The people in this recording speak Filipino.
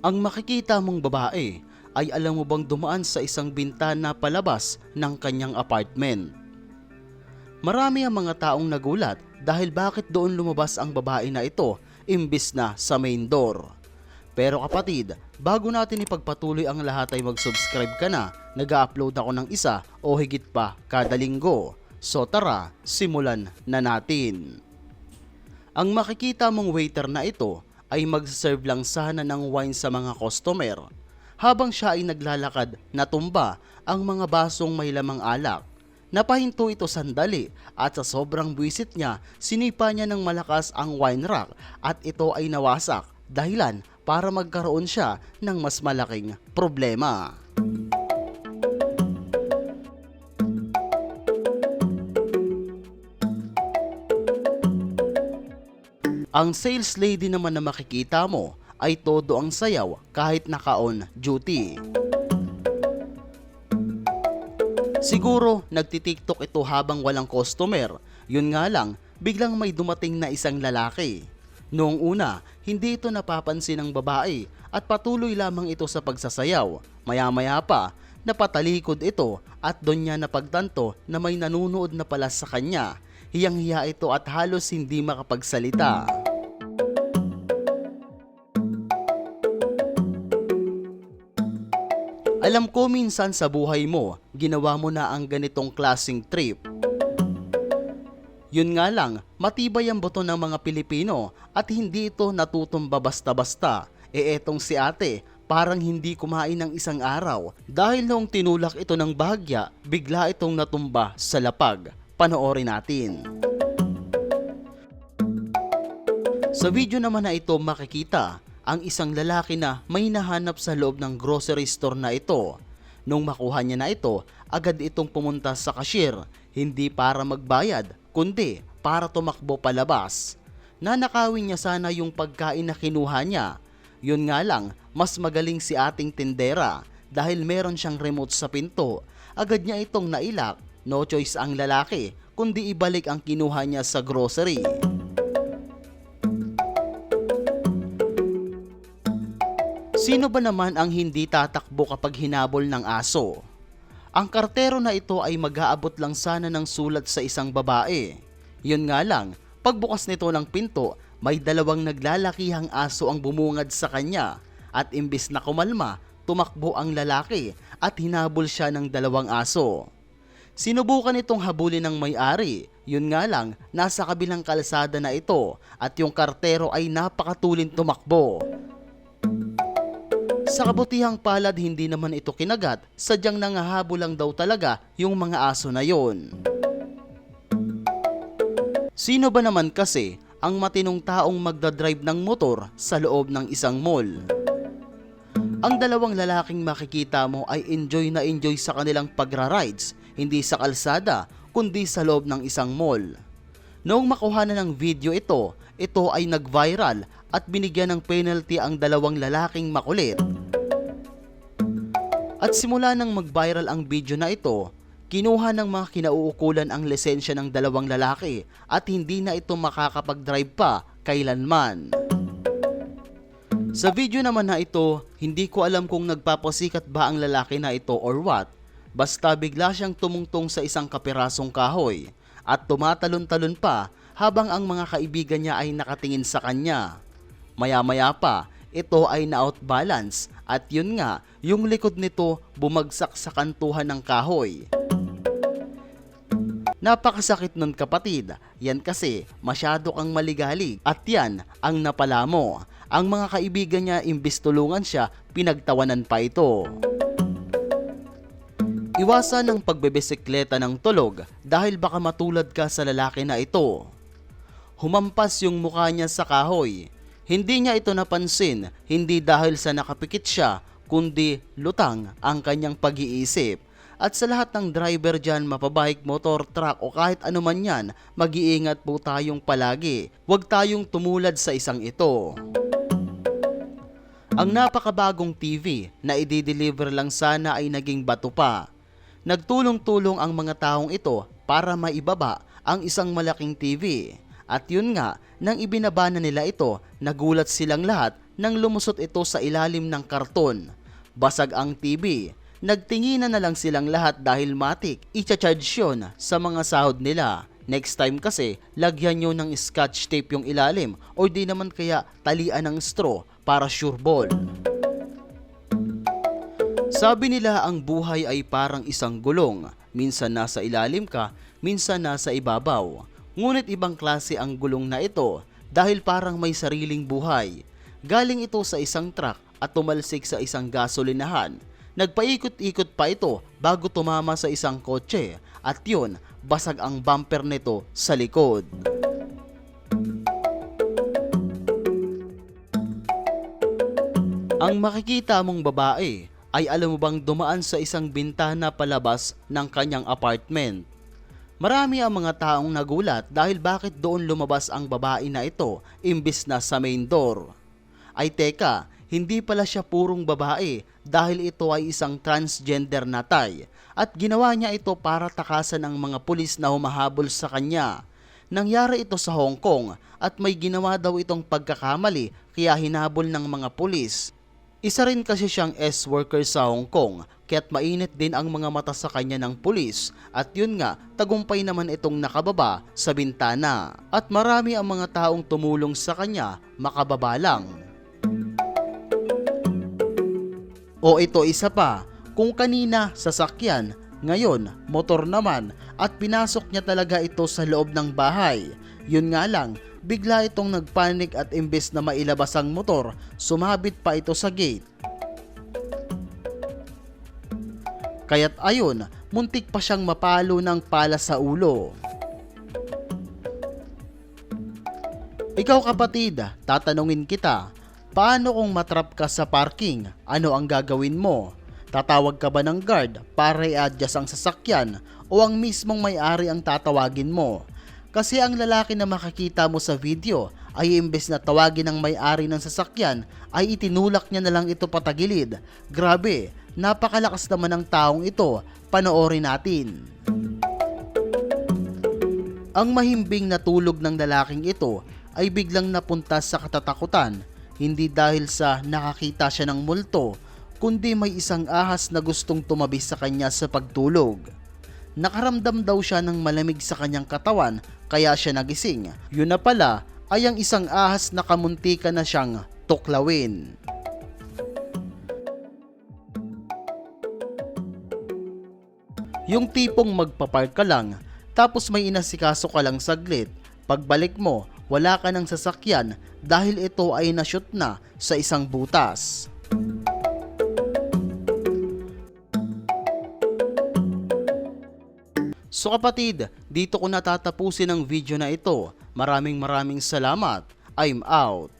Ang makikita mong babae ay alam mo bang dumaan sa isang bintana palabas ng kanyang apartment. Marami ang mga taong nagulat dahil bakit doon lumabas ang babae na ito imbis na sa main door. Pero kapatid, bago natin ipagpatuloy ang lahat ay mag-subscribe ka na. Nag-upload ako ng isa o higit pa kada linggo. So tara, simulan na natin. Ang makikita mong waiter na ito ay mag-serve lang sana ng wine sa mga customer. Habang siya ay naglalakad, natumba ang mga basong may lamang alak. Napahinto ito sandali at sa sobrang buwisit niya, sinipa niya ng malakas ang wine rack at ito ay nawasak dahilan para magkaroon siya ng mas malaking problema. Ang sales lady naman na makikita mo ay todo ang sayaw kahit naka-on duty. Siguro nagtitiktok ito habang walang customer. Yun nga lang, biglang may dumating na isang lalaki. Noong una, hindi ito napapansin ng babae at patuloy lamang ito sa pagsasayaw. Maya-maya pa, napatalikod ito at doon niya napagtanto na may nanunood na pala sa kanya. Hiyang-hiya ito at halos hindi makapagsalita. Alam ko minsan sa buhay mo, ginawa mo na ang ganitong klasing trip. Yun nga lang, matibay ang boto ng mga Pilipino at hindi ito natutumba basta-basta. E etong si ate, parang hindi kumain ng isang araw dahil noong tinulak ito ng bahagya, bigla itong natumba sa lapag. Panoorin natin. Sa video naman na ito makikita ang isang lalaki na may nahanap sa loob ng grocery store na ito. Nung makuha niya na ito, agad itong pumunta sa cashier, hindi para magbayad, kundi para tumakbo palabas. Nanakawin niya sana yung pagkain na kinuha niya. Yun nga lang, mas magaling si ating tindera dahil meron siyang remote sa pinto. Agad niya itong nailak, no choice ang lalaki, kundi ibalik ang kinuha niya sa grocery. Sino ba naman ang hindi tatakbo kapag hinabol ng aso? Ang kartero na ito ay mag-aabot lang sana ng sulat sa isang babae. Yun nga lang, pagbukas nito ng pinto, may dalawang naglalakihang aso ang bumungad sa kanya at imbis na kumalma, tumakbo ang lalaki at hinabol siya ng dalawang aso. Sinubukan itong habulin ng may-ari, yun nga lang, nasa kabilang kalsada na ito at yung kartero ay napakatulin tumakbo. Sa kabutihang palad hindi naman ito kinagat, sadyang nangahabol lang daw talaga yung mga aso na yon. Sino ba naman kasi ang matinong taong magdadrive ng motor sa loob ng isang mall? Ang dalawang lalaking makikita mo ay enjoy na enjoy sa kanilang pagra-rides, hindi sa kalsada, kundi sa loob ng isang mall. Noong makuha na ng video ito, ito ay nag-viral at binigyan ng penalty ang dalawang lalaking makulit. At simula nang mag-viral ang video na ito, kinuha ng mga kinauukulan ang lisensya ng dalawang lalaki at hindi na ito makakapag-drive pa kailanman. Sa video naman na ito, hindi ko alam kung nagpapasikat ba ang lalaki na ito or what. Basta bigla siyang tumungtong sa isang kapirasong kahoy at tumatalon-talon pa habang ang mga kaibigan niya ay nakatingin sa kanya. Maya-maya pa, ito ay na-outbalance at yun nga, yung likod nito bumagsak sa kantuhan ng kahoy. Napakasakit nun kapatid, yan kasi masyado kang maligalig at yan ang napala mo. Ang mga kaibigan niya imbis tulungan siya, pinagtawanan pa ito. Iwasan ang pagbebesikleta ng tulog dahil baka matulad ka sa lalaki na ito. Humampas yung mukha niya sa kahoy. Hindi niya ito napansin, hindi dahil sa nakapikit siya, kundi lutang ang kanyang pag-iisip. At sa lahat ng driver dyan, mapabike, motor, truck o kahit anuman yan, mag-iingat po tayong palagi. Huwag tayong tumulad sa isang ito. Ang napakabagong TV na i-deliver lang sana ay naging bato pa. Nagtulong-tulong ang mga taong ito para maibaba ang isang malaking TV. At yun nga, nang ibinaba na nila ito, nagulat silang lahat nang lumusot ito sa ilalim ng karton. Basag ang TV. Nagtinginan na lang silang lahat dahil matik, icha-charge yun sa mga sahod nila. Next time kasi, lagyan nyo ng scotch tape yung ilalim o di naman kaya talian ng straw para sure ball. Sabi nila ang buhay ay parang isang gulong. Minsan nasa ilalim ka, minsan nasa ibabaw. Ngunit ibang klase ang gulong na ito dahil parang may sariling buhay. Galing ito sa isang truck at tumalsik sa isang gasolinahan. Nagpaikot-ikot pa ito bago tumama sa isang kotse at yun, basag ang bumper nito sa likod. Ang makikita mong babae ay alam mo bang dumaan sa isang bintana palabas ng kanyang apartment. Marami ang mga taong nagulat dahil bakit doon lumabas ang babae na ito imbis na sa main door. Ay teka, hindi pala siya purong babae dahil ito ay isang transgender na tay at ginawa niya ito para takasan ang mga pulis na humahabol sa kanya. Nangyari ito sa Hong Kong at may ginawa daw itong pagkakamali kaya hinabol ng mga pulis. Isa rin kasi siyang S-worker sa Hong Kong, kaya't mainit din ang mga mata sa kanya ng pulis at yun nga, tagumpay naman itong nakababa sa bintana. At marami ang mga taong tumulong sa kanya, makababa lang. O ito isa pa, kung kanina sasakyan, ngayon motor naman at pinasok niya talaga ito sa loob ng bahay. Yun nga lang, bigla itong nagpanik at imbes na mailabas ang motor, sumabit pa ito sa gate. Kaya't ayun, muntik pa siyang mapalo ng pala sa ulo. Ikaw kapatid, tatanungin kita, paano kung matrap ka sa parking? Ano ang gagawin mo? Tatawag ka ba ng guard para i-adjust ang sasakyan o ang mismong may-ari ang tatawagin mo? Kasi ang lalaki na makakita mo sa video ay imbes na tawagin ng may-ari ng sasakyan ay itinulak niya na lang ito patagilid. Grabe, napakalakas naman ng taong ito. Panoorin natin. Ang mahimbing na tulog ng lalaking ito ay biglang napunta sa katatakutan hindi dahil sa nakakita siya ng multo kundi may isang ahas na gustong tumabi sa kanya sa pagtulog. Nakaramdam daw siya ng malamig sa kanyang katawan kaya siya nagising. Yun na pala ay ang isang ahas na kamuntika na siyang tuklawin. Yung tipong magpapark ka lang, tapos may inasikaso ka lang saglit. Pagbalik mo, wala ka ng sasakyan dahil ito ay nashoot na sa isang butas. So kapatid, dito ko natatapusin ang video na ito. Maraming maraming salamat. I'm out.